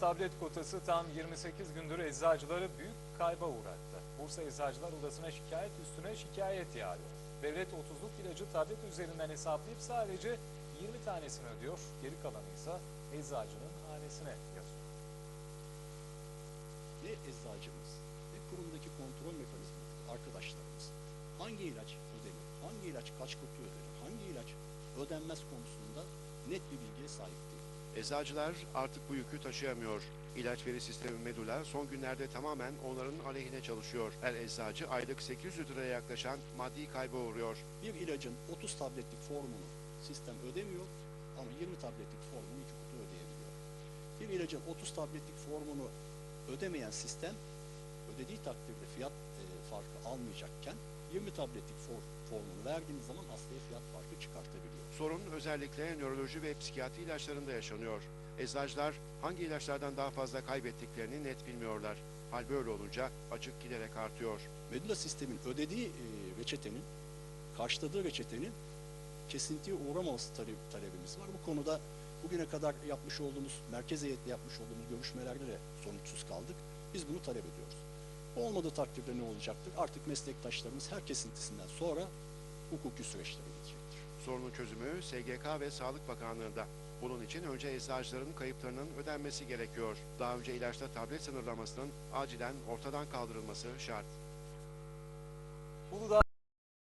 Tablet kotası tam 28 gündür eczacıları büyük kayba uğrattı. Bursa Eczacılar Odası'na şikayet üstüne şikayet yağıyor. Devlet 30'luk ilacı tablet üzerinden hesaplayıp sadece 20 tanesini ödüyor. Geri kalanı ise eczacının hanesine yazıyor. ne eczacımız ne kurumdaki kontrol mekanizması arkadaşlarımız hangi ilaç ödenir, hangi ilaç kaç kutu ödenir, hangi ilaç ödenmez konusunda net bir bilgiye sahip değil. Eczacılar artık bu yükü taşıyamıyor. İlaç veri sistemi Medula son günlerde tamamen onların aleyhine çalışıyor. Her eczacı aylık 800 liraya yaklaşan maddi kayba uğruyor. Bir ilacın 30 tabletlik formunu sistem ödemiyor ama 20 tabletlik formunu iki kutu ödeyebiliyor. Bir ilacın 30 tabletlik formunu ödemeyen sistem ödediği takdirde fiyat e, farkı almayacakken 20 tabletlik for- formunu verdiğiniz zaman hastaya fiyat farkı çıkartabiliyor. Sorun özellikle nöroloji ve psikiyatri ilaçlarında yaşanıyor. Eczacılar hangi ilaçlardan daha fazla kaybettiklerini net bilmiyorlar. Hal böyle olunca açık giderek artıyor. Medula sistemin ödediği e, reçetenin, karşıladığı reçetenin kesintiye uğramaması tale- talebimiz var. Bu konuda bugüne kadar yapmış olduğumuz, merkez heyetle yapmış olduğumuz görüşmelerde de sonuçsuz kaldık. Biz bunu talep ediyoruz. Olmadığı takdirde ne olacaktır? Artık meslektaşlarımız her kesintisinden sonra hukuki süreçlere gidecektir. Sorunun çözümü SGK ve Sağlık Bakanlığı'nda. Bunun için önce eczacıların kayıplarının ödenmesi gerekiyor. Daha önce ilaçta tablet sınırlamasının acilen ortadan kaldırılması şart. Uludağ